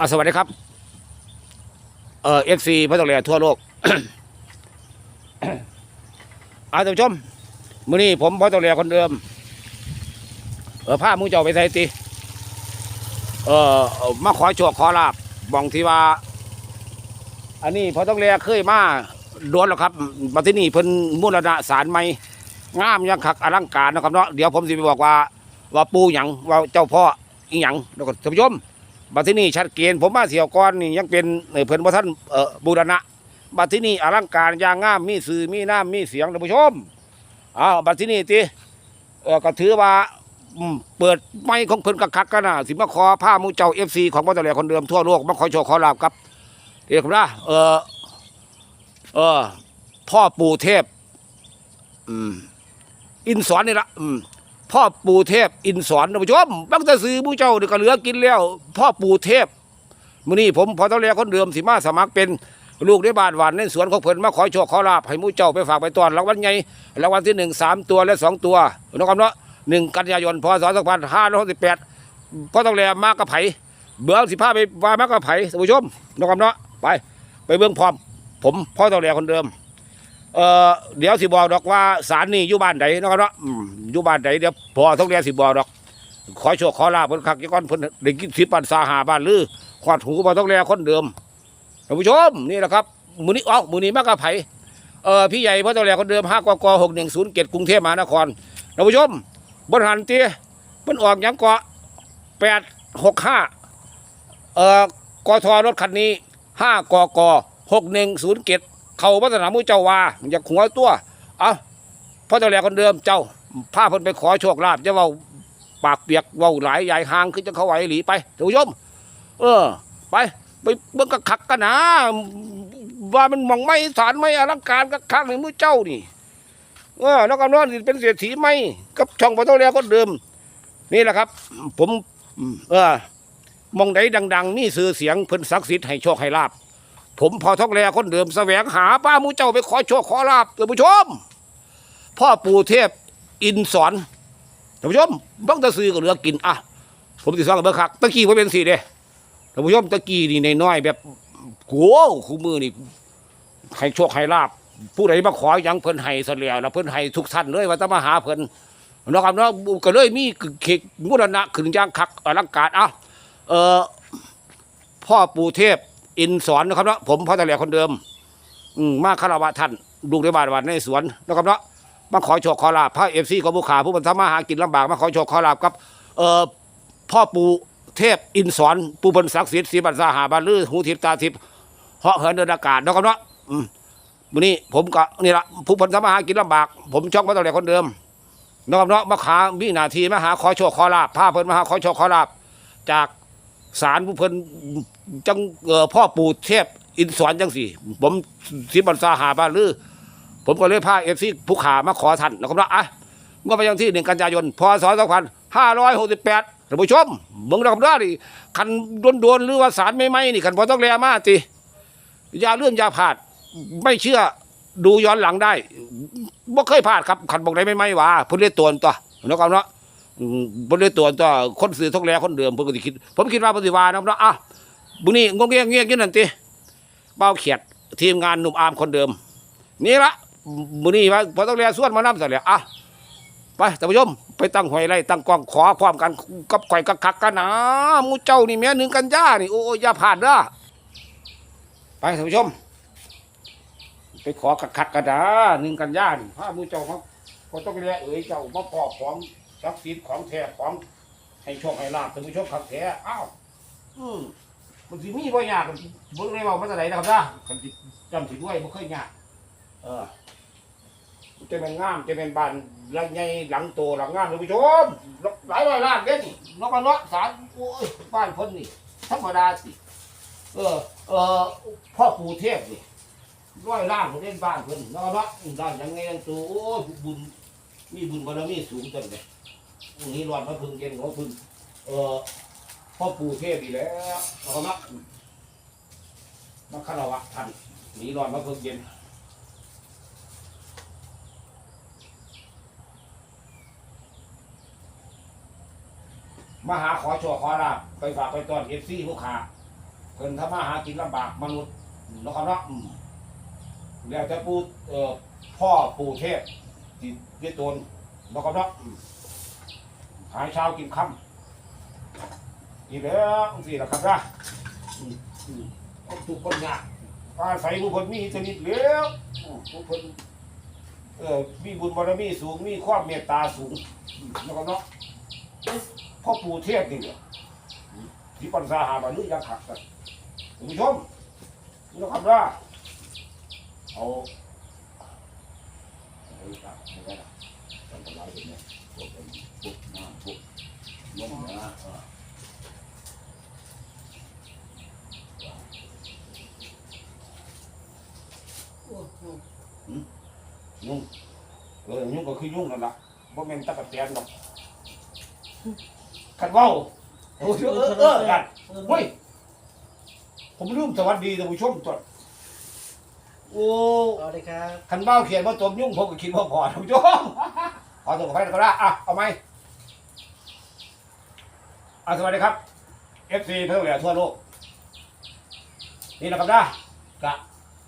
อะสวัสดีครับ เอ่อเอฟซีพระตกเรียทั่วโลกอาท่านผู้ชมมื้อนี้ผมพระตกเรียคนเดิม เออผ้ามูเจ้าไปใส่ติเอ่อมาขอโชคขอลาบบองที่ว่า อันนี้พระตกเรียเคยมาโดนแล้วครับบัดที่นี่เพิ่นมูลนาสารใหม่งามยังคักอลังการนะครับเนาะเดี๋ยวผมสิไปบอกว่า ว่าปูหยังว่าเจ้าพ่ออีหยังแล้วก็ท่านผู้ชม บัดที่นี่ชัดเจนผมมาเสี่ยวก้อนนี่ยังเป็นเอ่อเพิ่นว่ท่านเอ่อบูรณะ บัดที่นี่อลังการอย่างงามมีสื่อมีน้ำมีเสียงท่านผู้ชมอ้าวบัดที่นี่ติเออก็ถือว่าอืมเปิดไม้ของเพิ่นกักกันนะสิมาขอผ้ามูเจ้าเอฟซีของบัตรแหลคนเดิมทั่วโลกมาขอโชคขอลาบครับเรียกว่าเออเออพ่อปู่เทพ อืมอินสอนนี่ละอืม พ่อปู่เทพอินสอนท่านผู้ชมบังแต่ซื้อผู้เจ้าเดี๋ยวก็เหลือกินแล้ว พ่อปู่เทพมื้อนี้ผมพอต้องเรียคนเดิมสิมาสมัครเป็นลูกในบ้านหวานในสวนของเพิ่นมาขอโชคขอลาบให้หมู่เจ้าไปฝากไปตอนรางวัลใหญ่รางวัลที่หนึ่งสามตัวและสองตัวนะครับเนาะหนึ่งกันยายนพศสองพันห้าร้อยสิบแปดพ่อต้องเรียมากกระไผเบื้องสิพาไปว่ามากกระไผท่านผู้ชมนะครับเนาะไป ไปเบื้องพร้อม ผมพ่อต้องเรียคนเดิม เอ่อเดี๋ยวสิบอกดอกว่าสารนี่อยู่บ้านใดเนาะครับเนาะอืมอยู่บ้านใดเดี๋ยวพอต้องเรียนสิบอกดอก ขอโชคขอลาบเพิ่นคักยี่ก้อนเพิ่นได้กินสิบปันสาหาบ้านลือขวาดหูบ่ต้องเรียนคนเดิมท่านผู้ชมนี่แหละครับมือนี้เอ้ามือนี้มากระไผเอ่อพี่ใหญ่พ่อต้องเรียนคนเดิม5กก6107กตกรุงเทพมหานครท่านผู้ชมบนหันเตี้ยเพิ่นออกหยังเกาะ865เอ่อกทรถคันนี้5กก6107เกต ขาพัฒนามุเจ้าว่าอยากหัวตัว เอาพ่อเจ้าแหลคนเดิมเจ้าพาเพิ่นไปขอโชคลาภจะเว้าปากเปียกเว้าหลายใหญ่หางคือจะเขาไหวหลีไปท่านผู้ชมเออ ไป ไปเบิ่งกระคักกันนะว่ามันมองไม่สารไม่อลังการกระคักในมือเจ้านี่เออนักการนอนเป็นเศรษฐีไหมกับช่องพ่อเจ้าแหลคนเดิม นี่แหละครับ ผม เออมองไหนดัง ๆ นี่สื่อเสียงเพิ่นศักดิ์สิทธิ์ให้โชคให้ลาบ ผมพอท้องแลคนเดิมแสวงหาป้ามูเจ้าไปขอโชคขอลาบท่านผู้ชม พ่อปู่เทพอินสอนท่านผู้ชมบังตะซื้อก็เหลือกินอะผมติดสองกับเบอร์คักตะกี้ผมเป็นสี่เด้ท่านผู้ชมตะกี้นี่ในน้อยแบบโอ้คู่มือนี่ให้โชคให้ลาบผู้ใดมาขออย่างเพิ่นให้เสลียวแล้วเพิ่นให้ทุกท่านเลยว่าจะมาหาเพิ่นนะครับเนาะก็เลยมีเขกมุรณะขึ้นย่างคักอลังการอะเออพ่อปู่เทพ อินสอนนะครับเนาะผมพ่อตะแหลคนเดิม อืมมาคารวะท่านลูกในบ้านวันในสวนนะครับเนาะมาขอโชคขอลาบพระเอฟซีของผู้ขาผู้บรรทมาหากินลำบากมาขอโชคขอลาบครับเอ่อพ่อปู่เทพอินสอนปู่บนศักดิ์สิทธิ์สีบันสาหาบาลือหูทิพตาทิพเหาะเหินเดินอากาศนะครับเนาะอืมวันนี้ผมก็นี่ละผู้บรรทมาหากินลำบาก ผมช่องพ่อตะแหลคนเดิมนะครับเนาะมาขาวินาทีมาหาขอโชคขอลาบพาเพิ่นมาหาขอโชคขอลาบจาก ศาลผู้เพิ่นจังพ่อปู่เทพอินสอนจังสี่ ผมสิบันซาหาบ้าลือ ผมก็เลยพาเอฟซีผู้ขามาขอท่านนะครับนะอะเมื่อไปยังที่หนึ่งกันยายนพศสองพันห้าร้อยหกสิบแปดท่านผู้ชมเมืองนะครับนี่คันโดนๆหรือว่าสารไม่ไหมนี่คันพอต้องแลมาติอย่าเลื่อนยาพลาดไม่เชื่อดูย้อนหลังได้บ่เคยพลาดครับคันบอกได้ไม่ไหมว่าพิ่นเรียกตัวตัวนะครับเนาะ อืมเพิ่นเรียกตัวตัวคนสื่อท้องแลคนเดิมเพิ่นก็สิคิด ผมคิดว่าปฏิวานะครับเนาะอะบุนี่งงเงี้ยเงี้ยกินนั่นติเบ้าเขียดทีมงานหนุ่มอาร์มคนเดิม นี่ละบุนี่ว่าพอต้องเรียนส่วนมานำซะแล้วอะไปท่านผู้ชมไปตั้งหอยไร่ตั้งกองขอพร้อมกันกับไข่กักคักกันนะมูเจ้านี่แม่หนึ่งกันย่านี่โอ้ยอย่าผ่านเด้อไปท่านผู้ชม ไปขอกักคักกันนะหนึ่งกันย่านี่พามูเจ้าเขาพอต้องเรียเอ๋ยเจ้ามาปอของ ศักดิ์สิทธิ์ของแท้ของให้โชคให้ลาบท่านผู้ชมขับแท้อ้าวอืมมันสิมีบ่ยากเบิ่งได้เว้ามาแต่ไหนนะครับนะคันสิจำสิด้วยบ่เคยยากเออจะเป็นงามจะเป็นบ้านหลังใหญ่หลังโตหลังงามท่านผู้ชมหลายร้อยล้านเด้นี่นกกระเนาะสารโอ้ยบ้านเพิ่นนี่ธรรมดาสิเออเออพ่อปู่เทพนี่ร้อยล้านเล่นบ้านเพิ่นนกกระเนาะด้านยังไงยังตัวโอ้ยบุญมีบุญบารมีสูงจังเลย นี่รอดมาพึ่งเย็นหัวพึ่งเออพ่อปู่เทพอีกแล้วเราก็มักมาคารวะท่านนีร้อนมาพิ่งเย็นมาหาขอโชว์ขอลาบไปฝากไปตอนเอฟซีผู้ขาพิ่นทำมาหากินลำบากมนุษย์เนาครับเนาะแล้วแต่ปู่เอ่อพ่อปู่เทพที่เรียกตนเนาครับเนาะ หายเช้ากินค่ำอีกแล้วสิล่ะครับนะอืมอืมทุกคนยากอาศัยผู้คนมีอิทธิทแล้วผู้คนเอ่อมีบุญบารมีสูงมีความเมตตาสูงอืมเนาะครับเนาะพ่อปู่เทพนี่แหละที่ปัญญาหาบรรลุยังขัดกันคุณผู้ชมนี่นะครับว่าเอาเอาอีกอะไม่ได้ละทำอะไรเนี่ยพวกเป็น ลงนะอ่ายุ่งเออยุ่งก็คือยุ่งนั่นแหละบ่แม่นตะกะแตนหรอกขัดเว้าโอ้ยเออเออกันเฮ้ยผมลืมสวัสดีท่านผู้ชมตัวโอ้สวัสดีครับคันเบ้าเขียนว่าตมยุ่งผมก็คิดว่าพอท่านผู้ชมขอส่งไปก็ได้อะเอาไหม อะสวัสดีครับ FC เพื่อนแหล่ทั่วโลก นี่นะครับนะกะ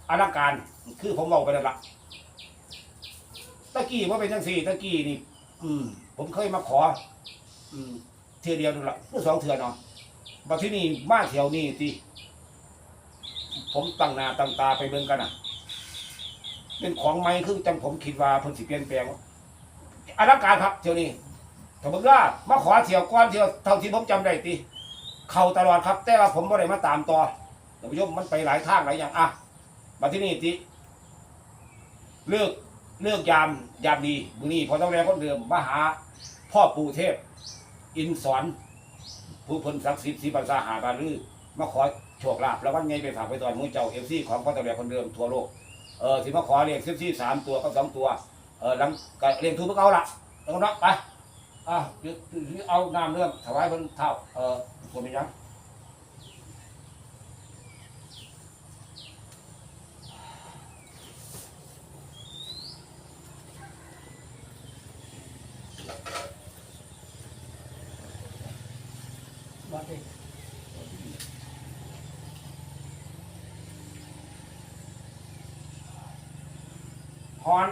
อลังการคือผมบอกไปแล้วละตะกี้ว่าเป็นจังสี่ตะกี้นี่ อืม ผมเคยมาขอ อืม เทือเดียวนึงละหรือสองเทือเนาะมาที่นี่มาแถวนี้ที่ผมตั้งหน้าตั้งตาไปเบิ่งกันอะ เป็นของใหม่คือจังผมคิดว่าเพิ่นสิเปลี่ยนแปลงอลังการครับเที่ยวนี้ ถ้าเบิ่งว่ามาขอเที่ยวก้อนเที่ยวเท่าที่ผมจำได้ติเข้าตลอดครับ แต่ว่าผมบ่ได้มาตามต่อท่านผู้ชมมันไปหลายทางหลายอย่างอะมาที่นี่ติเลือกเลือกยามยามดีมื้อนี้พอต้องแรงคนเดิมมาหาพ่อปู่เทพ อินสอนผู้เพ้นศักดิ์สิทธิ์สีปัญญาหาบาลือมาขอโชคลาภแล้ววันไงไปฝากไปตอนมือเจ้าเอฟซีของพ่อตะเบียคนเดิมทั่วโลกเออสิมาขอเรียกเอฟซีสามตัวก็สองตัวเออหลังก็เรียกทุกพวกเอาละแล้วก็นับไป อะเดี๋ยวเดี๋ยวเอาน้ำเรื่องถวายเพิ่นเท่าเออคนเป็นยังสวัสดีฮอน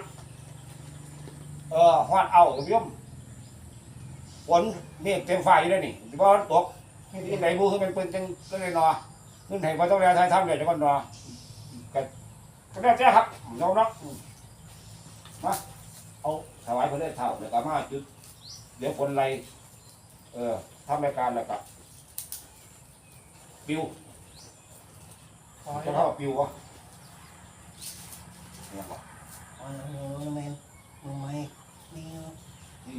เออฮอนเอาคุณผู้ชม ฝนนี่เต็มฝ่ายอยู่เลยนี่ที่ว่าตกที่ไหนบูคือเป็นปืนจังก็เลยนอขึ้นไหนมาต้องเรียนไทยทำเดี๋ยวจะก่อนนอก็ก็ได้แจ้ครับน้องเนาะมาเอาถวายเพื่อได้เท่าเดี๋ยวก็มาจุดเดี๋ยวฝนไรเออทำรายการแล้วก็ปิวขอจะเข้าปิววะเนี่ยบ่ขอหนูแมนหนูไม่นี่ที่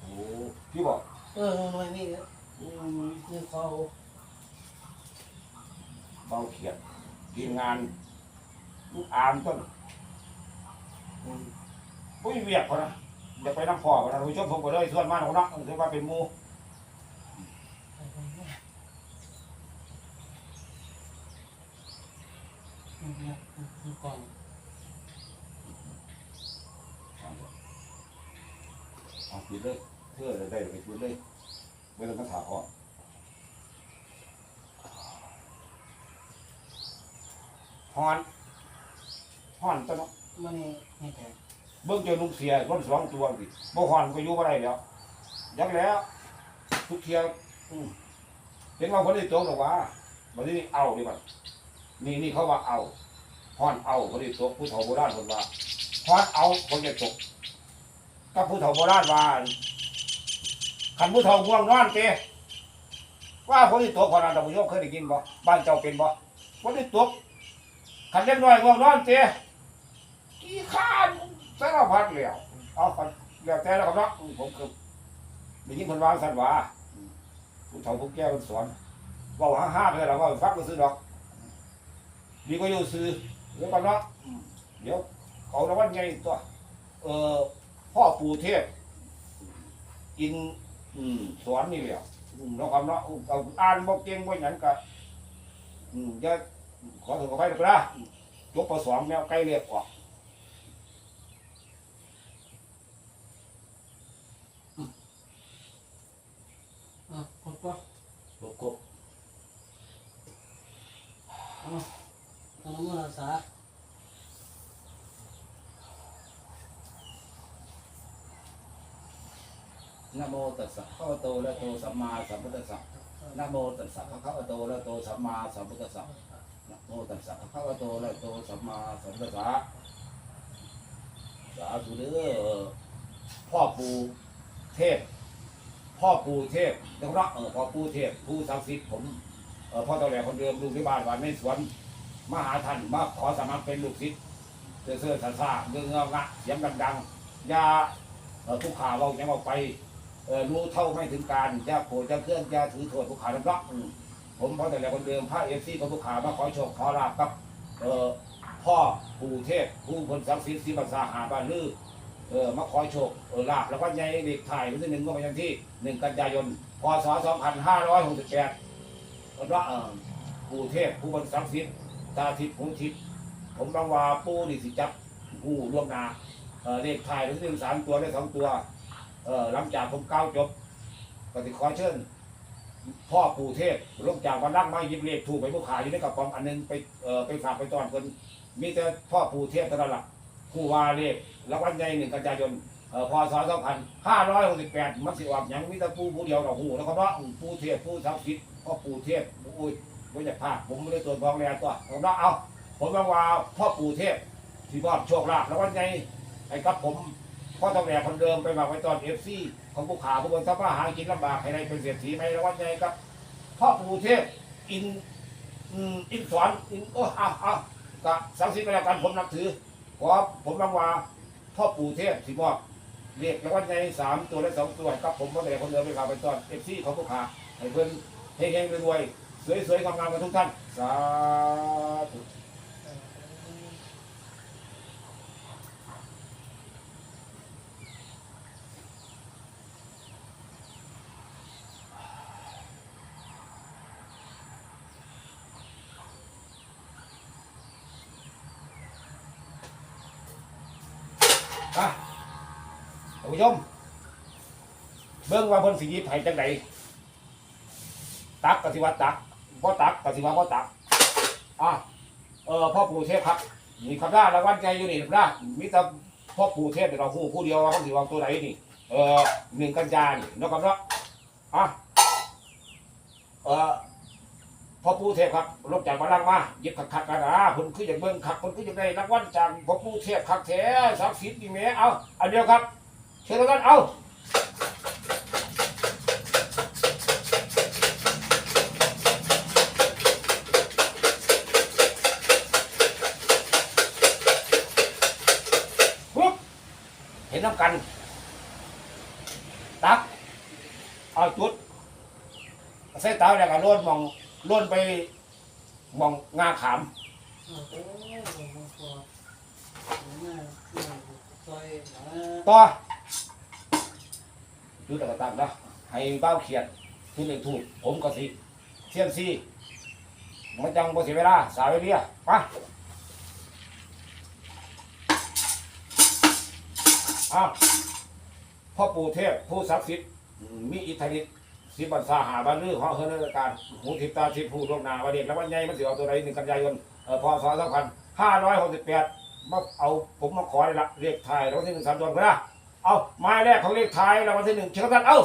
โอ้พี่บอกเออหนูไม่นี่นี่เขาเบาเขียดทีมงานลูกอามต้นอืมปุ้ยเวียกพอนะอยากไปน้ำพอพอนะผู้ชมผมก็เลยส่วนมากของนักถือว่าเป็นหมูก่อนเอาปิดเลย เพื่อได้ไปปิดเลยไม่ต้องมาถามเขาฮอนฮอนต้นเนาะมันนี่นี่แต่เบิ่งเจอลุงเสียคนสองตัวสิบ่ฮอนก็อยู่บ่ได้แล้วยักแล้วทุกเที่ยวอืมเห็นว่าคนที่ตกหรอกว่าบัดนี้เอาดีกว่านี่นี่เขาว่าเอาฮอนเอาคนที่ตกผู้เฒ่าโบราณคนว่าฮอนเอาคนจะตกกับผู้เฒ่าโบราณว่า คันผู้เฒ่าง่วงนอนเตว่าคนที่ตกคนนั้นท่านผู้ชมเคยได้ยินบ่บ้านเจ้าเป็นบ่คนที่ตกคันเล็กน้อยง่วงนอนเตกี่ข้านสารพัดแล้วเอาคนแล้วแต่แล้วก็เนาะผมคือได้ยินคนวางสันว่าผู้เฒ่าผู้แก่คนสอนว่าห้าห้าไปแล้วว่าฟังก็ซื้อดอกดีก็อยู่ซื้อเดี๋ยวก่อนเนาะเดี๋ยวเขาละวันไงตัว เออพ่อปู่เทพอิน อืมสอนนี่เหละอืมเราคำเนาะเอาอ่านบ่เก่งบ่อยังก็อืมจะขอถือขอไปหรอกนะยกปสองแมวใกล้เรียกออกอะกดก็บกบเอาน้ำมันรักษา นะโมตัสสะภะคะวะโตอะระหะโตสัมมาสัมพุทธัสสะนะโมตัสสะภะคะวะโตอะระหะโตสัมมาสัมพุทธัสสะนะโมตัสสะภะคะวะโตอะระหะโตสัมมาสัมพุทธัสสะสาธุเด้อพ่อปู่เทพ พ่อปู่เทพนะครับเออพ่อปู่เทพผู้ศักดิ์สิทธิ์ผมเออพ่อตาแหล่คนเดิมลูกที่บ้านวันในสวนมาหาท่านมาขอสมัครเป็นลูกศิษย์เสื้อเสื้อซาซาเงื้อเงื้องะเสียงดังๆอย่าเอ่อทุกข่าวเรายังออกไป รู้เท่าไม่ถึงการจะโกรธจะเคลื่อนจะถือโทษทุกข่าวนะครับอืมผมพ่อตาแหลคนเดิมพระเอฟซีของทุกข่าวมาขอโชคขอลาบครับพ่อปู่เทพผู้คนศักดิ์สิทธิ์ที่ภาษาหาบานลือเออมาขอโชคลาบแล้วก็ใหญ่เด็กถ่ายวันที่หนึ่งก็ไปยังที่หนึ่งกันยายนพศสองพันห้าร้อยหกสิบแปดว่าเออปู่เทพผู้บรรศักดิ์สิทธิ์ตาทิพย์หูทิพย์ผมบังว่าปู่นี่สิจับผู้ล่วงนาเออเด็กถ่ายวันที่หนึ่งสามตัวได้สองตัว เออหลังจากผมเก้าจบก็ติขอเชิญพ่อปู่เทพลงจากวันรักไม้ยิบเลขถูกไปผู้ขายอยู่ในกระป๋องอันหนึงไปเออไปฝากไปตอนคนมีแต่พ่อปู่เทพเท่านั้นล่ะผู้ว่าเลขรางวัลใหญ่หนึ่งกันยายนเออพศ2568มันสิออกหยังมีแต่ผู้ผู้เดียวเราหูแล้วก็เนาะผู้เทพผู้ศักดิ์สิทธิ์พ่อปู่เทพอุ้ยไม่อยากพาผมไม่ได้ตัวจพองแรงตัวผมเนาะเอาผมบอกว่าพ่อปู่เทพที่มอบโชคลาภรางวัลใหญ่ให้กับผม พ่อต้องแหลกคนเดิมไปฝากไว้ตอนเอฟซีของผู้ขาผู้บนทัพหากินลำบากให้ได้เป็นเศรษฐีไหมรางวัลใหญ่ครับพ่อปู่เทพอินอินสอนอินโอ้อ้าวอ้าวก็ศักดิ์สิทธิ์ก็แล้วกันผมนับถือขอผมบางว่าพ่อปู่เทพสิบอกเรียกแล้วว่าในสามตัวและสองตัวกับผมพ่อแต่คนเดิมไปข่าวไปตอนเอฟซีของผู้ขาให้เพิ่อนเฮงๆรวยๆสวยๆงามๆกันทุกท่านสาธุ อะท่านผู้ชม เบิ่งว่าเพิ่นสิหยิบให้จังไดตักกสิว่าตักบ่ตักกสิว่าบ่ตักอะเออพ่อปู่เทพครับมีคำด่ารางวัลใจอยู่นี่นะมีแต่พ่อปู่เทพเดี๋ยวเราฮู้ผู้เดียวว่าเขาสิวางตัวไหนนี่ เออหนึ่งกันยานี่นะครับเนาะอะเออ พ่อปู่เทพครับลงจากมาลังมาหยิบคักๆกันนะเพิ่นคืออยากเบิ่งคักเพิ่นคืออยากได้รางวัลจากพ่อปู่เทพคักแท้ศักสิทธิ์นี่แหมเอาอันเดียวครับ เชิญแล้วกันเอาปุ๊บเห็นน้ำกัน ตัก เอาจุดใส่เตาแล้วก็ล้นมอง ล้นไปมองงาขามโอ้โหพอง่ายซอยนะต่อจุดแล้วก็ตักนะให้เบ้าเขียนที่หนึ่งถูก ผมก็สิเทียนซีมันจังบ่เสียเวลา สาวเรียไปอ้าวพ่อปู่เทพผู้ศักดิ์สิทธิ์มมีอิทธิฤทธิ์ สิบันสาหาบันรือของเฮนราการหูทิพตาทิพผู้ลวงนาวันเด็กแล้ววันใหญ่มันสิเอาตัวใดหนึ่งกันยายนเอ่อพศสองพันห้าร้อยหกสิบแปดมาเอาผมมาขอเลยละเรียกไทยรางวัลที่หนึ่งสามตัวก็ได้เอาไม้แรกของเรียกไทยรางวัลที่หนึ่งเชิญท่านเอา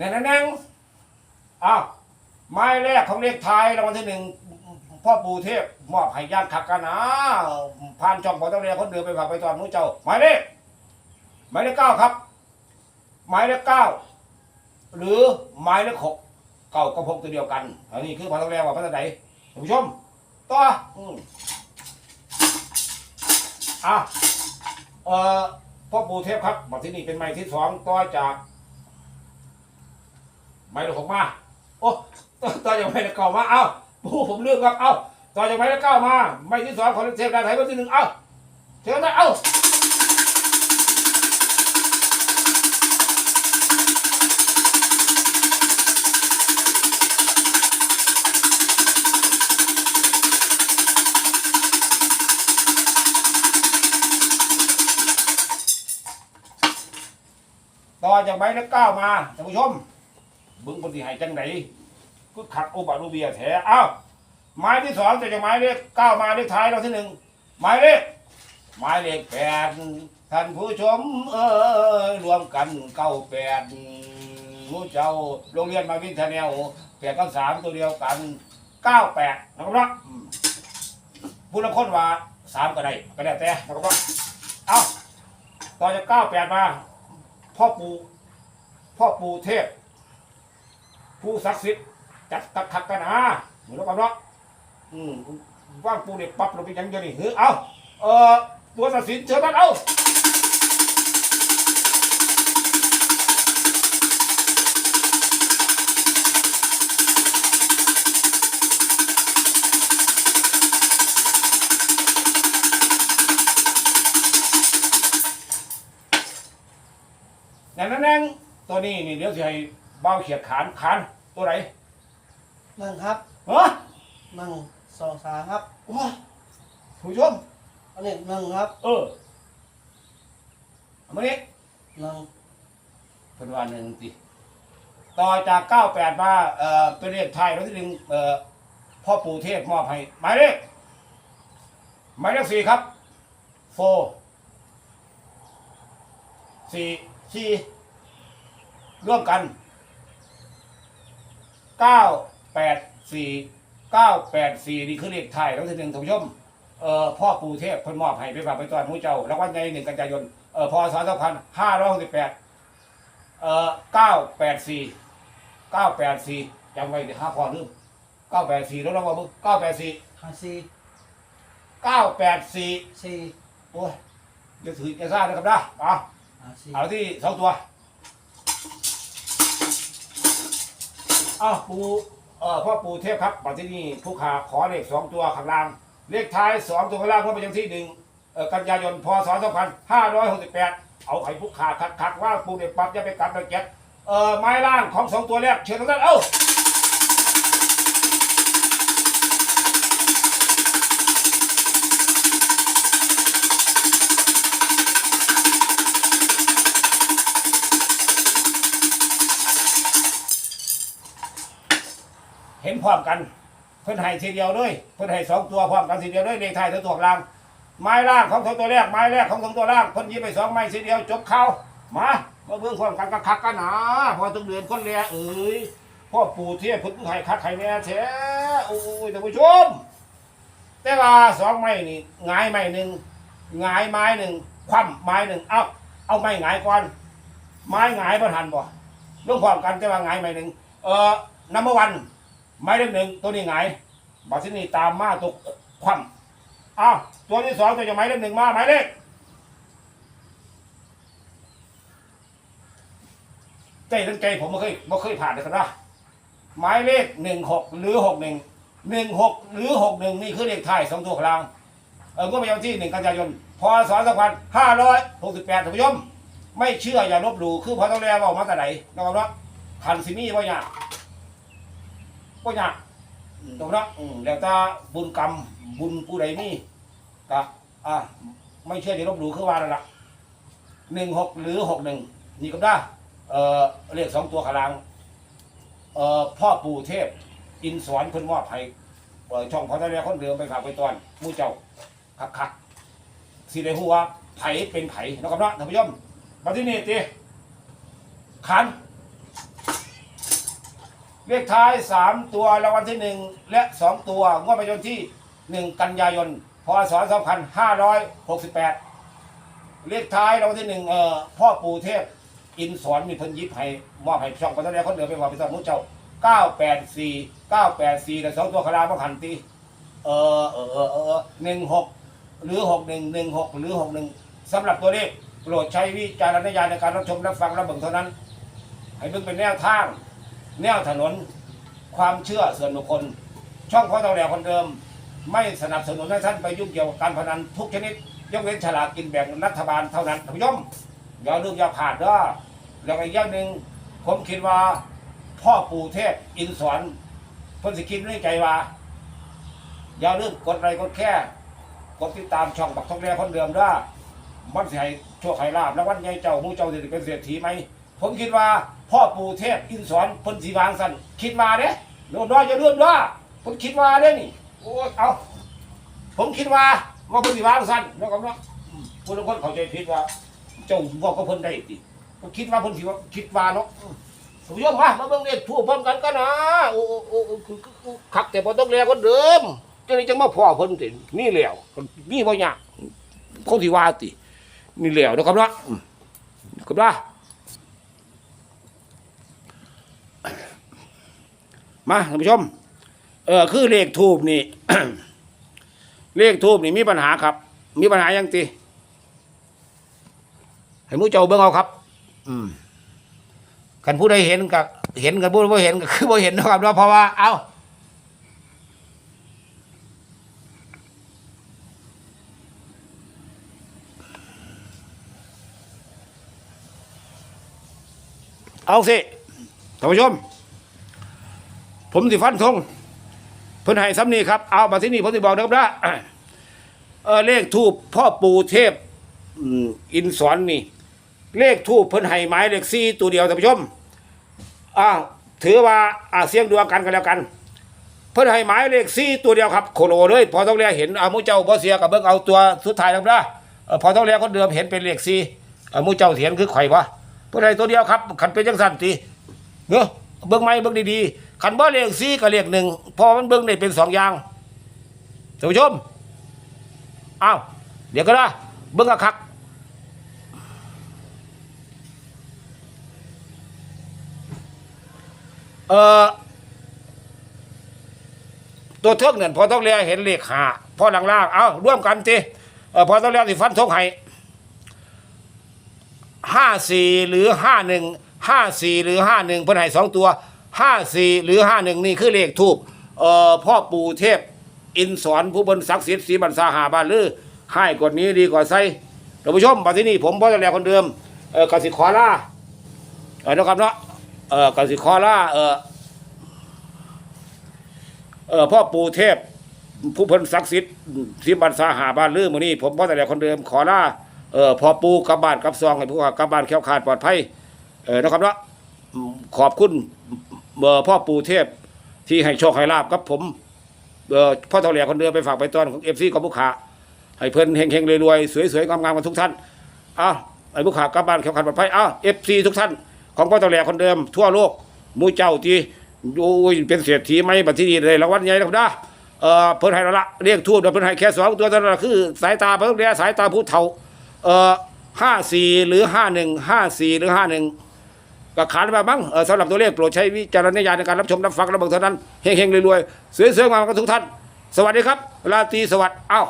นั่นนั่งอ้าวไม้แรกของเลขไทยรางวัลที่หนึ่งพ่อปู่เทพมอบให้ญาติขักกันนะผ่านช่องพอต้องเรียนคนเดินไปฝากไปตอนนู้เจ้าหมายเลขหมายเลขเก้าครับ หมายเลขเก้าหรือหมายเลขหกเก้ากับหกตัวเดียวกันอันนี้คือพอต้องเรียนว่าพระไหนท่านผู้ชมต่ออะเอ่อพ่อปู่เทพครับมาที่นี่เป็นไม้ที่สองต่อจาก ไม้ละหมาโอ้ตอนตอนจากไม้ละก้ามาเอาผู้ผมเลือกครับเอาตอนจากไม้ละเก้ามาไม่ที่สองของเทพดาไทยไม้ที่หนึ่งเอาเทพดาเอาต่อจากใบละเก้ามาท่านผู้ชม เบึ้งคนที่ให้จังไหนก็ขัดโอบารูเบียแท้อ้าวไม้ที่สองจากไม้เลขเก้ามาเลขท้ายเราที่หนึ่งหมายเลขหมายเลขแปดท่านผู้ชม เอ้ยรวมกันเก้าแปดหมูเจ้าโรงเรียนมาวินทาแนลแปดกับสามตัวเดียวกันเก้าแปดนะครับผู้ละคนว่าสามก็ได้ก็ได้แต่นะครับเนาะเอาต่อจากเก้าแปดมา พ่อปู่พ่อปู่เทพ ผู้ศักดิ์สิทธิ์จัดตักขักกันอาเหมือนกับเนาะอืมว่างปูเด็กปั๊บเราไปยังเดียวนี่เฮ้ยเอาเออตัวศักดิ์สิทธิ์เชิญมันเอาอย่นั้นแน่งตัวนี้นี่เดี๋ยวสิให้ เบ้าเขียดขานขานตัวไหนหนึ่งครับเฮ้ยหนึ่งสองสามครับว้าผู้ชมอันนี้หนึ่งครับเออเอามานี่หนึ่งเป็นวันหนึ่งสิต่อจากเก้าแปดมาเอ่อเป็นเลขไทยแล้วที่หนึ่งเอ่อพ่อปู่เทพมอบให้หมายเลขหมายเลขสี่ครับโฟสี่สี่ร่วมกัน เก้าแปดสี่เก้าแปดสี่นี่คือเลขไทยแล้วที่หนึ่งท่านผู้ชมเอ่อพ่อปู่เทพเพิ่นมอบให้ไปฝากไปตอนหมูเจ้ารางวัลใหญ่หนึ่งกันยายนเอ่อพศสองพันห้าร้อยหกสิบแปดเอ่อเก้าแปดสี่เก้าแปดสี่จำไว้เดี๋ยวห้าพอลืมเก้าแปดสี่แล้วเราบอกมึงเก้าแปดสี่ห้าสี่เก้าแปดสี่สี่โอ้ยจะถือจะซ่านะครับนะเอาห้าสี่เอาที่สองตัว อาวปูเอ่อพ่อปูเทพครับปัจจุบันผู้ขาขอเลขสองตัวข้างล่าง เลขท้ายสองตัวข้างล่างเพื่อไปยังที่หนึ่งเอ่อกันยายนพศสองพันห้าร้อยหกสิบแปดเอาไข่ผู้ขาคัดคัดว่าปูเด็กปั๊บจะไปกัดไปเก็บเอ่อไม้ล่างของสองตัวแรกเชิญทุกท่านเอ้า พร้อมกัน เพิ่นให้ทีเดียวเลยเพิ่นให้สองตัวพร้อมกันทีเดียวเลยเลขท้ายตัวตัวกลาง ไม้ล่างของสองตัวแรกไม้แรกของสองตัวล่างเพิ่นยิบไปสองไม้ทีเดียวจบเข่ามามาเบิ่งพร้อมกันกัคักกันหนาพอต้องเดือนคนแลเอ้ยพ่อปู่เทียบเพิ่นให้คักให้แน่แท้โอ้ยท่านผู้ชม แต่ว่าสองไม้นี่งายไม้หนึ่งงายไม้หนึ่งคว่ำไม้หนึ่งเอาเอาไม้งายก่อน ไม้งายบ่ทันบ่ลงพร้อมกันแต่ว่างายไม้หนึ่งเอ่อนัมเบอร์วัน หมายเลขหนึ่งตัวนี้ไงายบัตรที่นี่ตามมาตัวคว่ำอ้าวตัวที่สองตัวจะหมายเลขหนึ่งมาหมายเลขใจทั้งใจผมไม่เคยไม่เคยผ่านเลยครับนะหมายเลขหนึ่งหกหรือหกหนึ่งหนึ่งหกหรือหกหนึ่งนี่คือเลขไทยสองตัวกลาง เออก็ไปยังที่หนึ่งกันยายนพศสองพันห้าร้อยหกสิบแปดท่านผู้ชมไม่เชื่ออย่าลบหลู่คือพอต้องแล้ว่ามาแต่ไหนนะครับว่าทันสิมีว่าอย่าง ก็ยากตรงนั้นอืมแล้วถ้าบุญกรรมบุญผู้ใดนี่ก็อ่าไม่เชื่อจะลบหลู่คือว่านั่นละหนึ่งหกหรือหกหนึ่งนี่ก็ได้เอ่อเรียกสองตัวขางหลางเอ่อพ่อปู่เทพ อินสอนเพิ่นมอบให้เอ่อช่องพอทะเลคนเดิมไปฝากไปตอนหมู่เจ้าคักคักๆสิได้ฮู้ว่าไผเป็นไผนะครับเนาะท่านผู้ชมมาที่นี่ติขัน เลขท้ายสามตัวรางวัลที่หนึ่งและสองตัวงวดประจำที่หนึ่งกันยายน พศสองพันห้าร้อยหกสิบแปดเลขท้ายรางวัลที่หนึ่งเอ่อพ่อปู่เทพ อินสอนมีเพิ่นยิบให้มอบให้ช่องปัตตานีคนเดิมไปว่าไปตอนมุ้เจ้าเก้าแปดสี่เก้าแปดสี่แต่สองตัวคาราบังหันตีเออเออเออเออหนึ่งหกหรือหกหนึ่งหนึ่งหกหรือหกหนึ่งสำหรับตัวเลขโปรดใช้วิจารณญาณในการรับชมรับฟังรับเบิ่งเท่านั้น ให้เบิ่งเป็นแนวทาง แนวถนนความเชื่อส่วนบุคคล ช่องพ่อตาแหลคนเดิม ไม่สนับสนุนให้ท่านไปยุ่งเกี่ยวกับการพนันทุกชนิด ยกเว้นฉลากกินแบ่งรัฐบาลเท่านั้นท่านผู้ชมอย่าลืมอย่าขาดเด้อแล้วก็อีกอย่างหนึ่งผมคิดว่าพ่อปู่เทพอินสอนเพิ่นสิคิดในใจว่า อย่าลืมกดไลค์กดแค่กดติดตามช่องบักทองแดงคนเดิมด้อมันสิให้โชคให้ลาบแล้ววันใหญ่เจ้าหมูเจ้าสิเป็นเศรษฐีไหมผมคิดว่า พ่อปู่เทพอินสอนเพิ่นสีวางสันคิดว่าเด้โน้นน้อยจะเลื่อนว่าผมคิดว่าเด้นี่โอ้เอาผมคิดว่าว่าเพิ่นสีวางสันนะครับเนาะคนละคนเข้าใจผิดว่า เจ้าบอกก็เพิ่นได้ติผมคิดว่าเพิ่นสิว่าคิดว่าเนาะอืมผมยอมมามาเบิ่งเลขทั่วพร้อมกันกันนะโอ้โอ้โอ้โอ้คือคือคือคักแต่บ่ต้องแลคนเดิมจังนี้จังมาพ่อเพิ่นตินี่แหล้วนี่บ่ยากคงสิว่าตินี่แหล้วนะครับเนาะครับนะ มาท่านผู้ชม เออคือเลขทูบนี่ เลขทูบนี่มีปัญหาครับ มีปัญหายังติให้หมูเจ้าเบิ่งเอาครับ อืมกันผู้ใดเห็นกับเห็นกันผู้ใดบ่เห็นก็คือบ่เห็นนะครับเนาะเพราะว่า เอาเอาสิท่านผู้ชม ผมสิฟันธงเพิ่นให้ซ้ำนี้ครับ เอามาที่นี่ผมสิบอกนะครับนะเออเลขทูบพ่อปู่เทพอินสอนนี่ เลขทูบเพิ่นให้หมายเลขสี่ตัวเดียวท่านผู้ชมอ้าวถือว่าอาเสียงดวงกันกันแล้วกัน เพิ่นให้หมายเลขสี่ตัวเดียวครับโคโลเลยพอต้องเรียกเห็นอามูเจ้าบ่เสียกับเบิ่งเอาตัวสุดท้ายแล้วนะพอต้องเรียกคนเดิมเห็นเป็นเลขสี่อามูเจ้าเห็นคือไข่อยวะเพิ่นให้ตัวเดียวครับคันเป็นจังซั่นติเนาะเบิ่งไหมเบิ่งดีๆ คันบ่เลขสี่กับเลขหนึ่งพอมันเบิ่งได้เป็นสองอย่างท่านผู้ชมอ้าวเดี๋ยวก็นะเบิ่งคักเอ่อตัวเทิกเนี่ยพอต้องเรียเห็นเลขหาพอหลังล่างเอาร่วมกันทีเออพอต้องเรียสิฟันทงให้ห้าสี่หรือห้าหนึ่งห้าสี่หรือห้าหนึ่งเพิ่นให้สองตัว ห้าสี่หรือห้าหนึ่งนี่คือเลขทูบเอ่อพ่อปู่เทพ อินสอนผู้บนศักดิ์สิทธิ์สีบรรษาหาบ้านลือให้กว่านี้ดีกว่าไซท่านผู้ชมมาที่นี่ผมพ่อต้องเรียกคนเดิมเออกสิขอลาเออนะครับเนาะเออกสิขอลาเออเออพ่อปู่เทพ ผู้เพิ่นศักดิ์สิทธิ์สิบันสาหาบ้านลือมือนี้ผมพ่อแต่ละคนเดิมขอลาเออพ่อปู่กลับบ้านกลับซองให้ผู้ว่ากลับบ้านแคล้วคลาดปลอดภัยเออนะครับเนาะขอบคุณ เบออพ่อปู่เทพที่ให้โชคให้ลาบกับผมเบออพ่อเท่าแหล่คนเดิมไปฝากไปตอนของ FC ของผู้ขาให้เพิ่นเฮงๆรวยๆสวยๆงามๆกันทุกท่านอ้าวไอ้ผู้ขากลับบ้านแคล้วคลาดปลอดภัยอ้าว FC ทุกท่านของพ่อเท่าแหล่คนเดิมทั่วโลกมูเจ้าที่โอ้ยเป็นเศรษฐีไหมบัดที่นี่เลยรางวัลใหญ่นะครับนะเออเพิ่นให้ละเรียกทูบเดี๋ยวเพิ่นให้แค่สองตัวเท่านั้นล่ะคือ สายตาเพิ่นเรียกสายตาผู้เฒ่าเออห้าสี่หรือห้าหนึ่งห้าสี่หรือห้าหนึ่ง ก็ขาดไปบ้างเออสำหรับตัวเลขโปรดใช้วิจารณญาณในการรับชมรับฟังระบเบิดเท่านั้นเฮงๆรวยๆสวยๆงามกันทุกท่าน สวัสดีครับราตรีสวัสดิ์เอ้า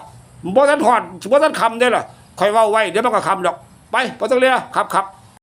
บ่ทันหอดบ่ทันคำได้เหรอคอยว่าไว้เดี๋ยวมันก็คำดอก ไปบ่ต้องเรียครับครับ